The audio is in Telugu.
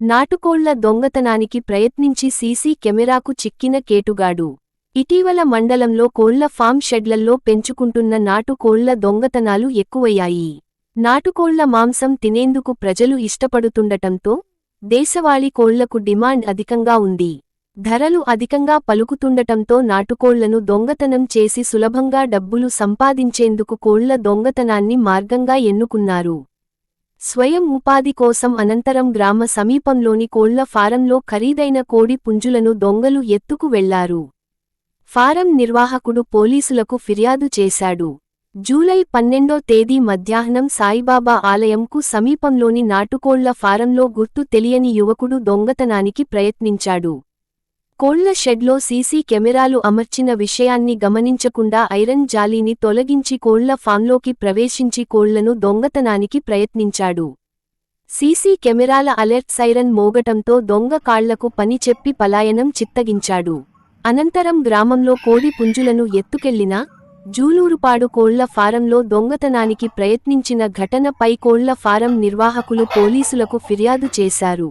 నాటుకోళ్ళ దొంగతనానికి ప్రయత్నించి సీసీ కెమెరాకు చిక్కిన కేటుగాడు. ఇటీవల మండలంలో కోళ్ళ ఫామ్ షెడ్లల్లో పెంచుకుంటున్న నాటుకోళ్ళ దొంగతనాలు ఎక్కువయ్యాయి. నాటుకోళ్ళ మాంసం తినేందుకు ప్రజలు ఇష్టపడుతుండటంతో దేశవాళీ కోళ్ళకు డిమాండ్ అధికంగా ఉంది. ధరలు అధికంగా పలుకుతుండటంతో నాటుకోళ్ళను దొంగతనం చేసి సులభంగా డబ్బులు సంపాదించేందుకు కోళ్ళ దొంగతనాన్ని మార్గంగా ఎన్నుకున్నారు. స్వయం ఉపాధి కోసం అనంతరం గ్రామ సమీపంలోని కోళ్ళ ఫారంలో ఖరీదైన కోడి పుంజులను దొంగలు ఎత్తుకు వెళ్ళారు. ఫారం నిర్వాహకుడు పోలీసులకు ఫిర్యాదు చేశాడు. జూలై పన్నెండో తేదీ మధ్యాహ్నం సాయిబాబా ఆలయంకు సమీపంలోని నాటుకోళ్ళ ఫారంలో గుర్తు తెలియని యువకుడు దొంగతనానికి ప్రయత్నించాడు. కోళ్ళ షెడ్లో సీసీ కెమెరాలు అమర్చిన విషయాన్ని గమనించకుండా ఐరన్ జాలీని తొలగించి కోళ్ళ ఫామ్లోకి ప్రవేశించి కోళ్ళను దొంగతనానికి ప్రయత్నించాడు. సీసీ కెమెరాల అలెర్ట్ సైరన్ మోగటంతో దొంగ కాళ్ళకు పని చెప్పి పలాయనం చిత్తగించాడు. అనంతరం గ్రామంలో కోడి పుంజులను ఎత్తుకెళ్ళిన జూలూరుపాడు కోళ్ళ ఫారంలో దొంగతనానికి ప్రయత్నించిన ఘటనపై కోళ్ళ ఫారం నిర్వాహకులు పోలీసులకు ఫిర్యాదు చేశారు.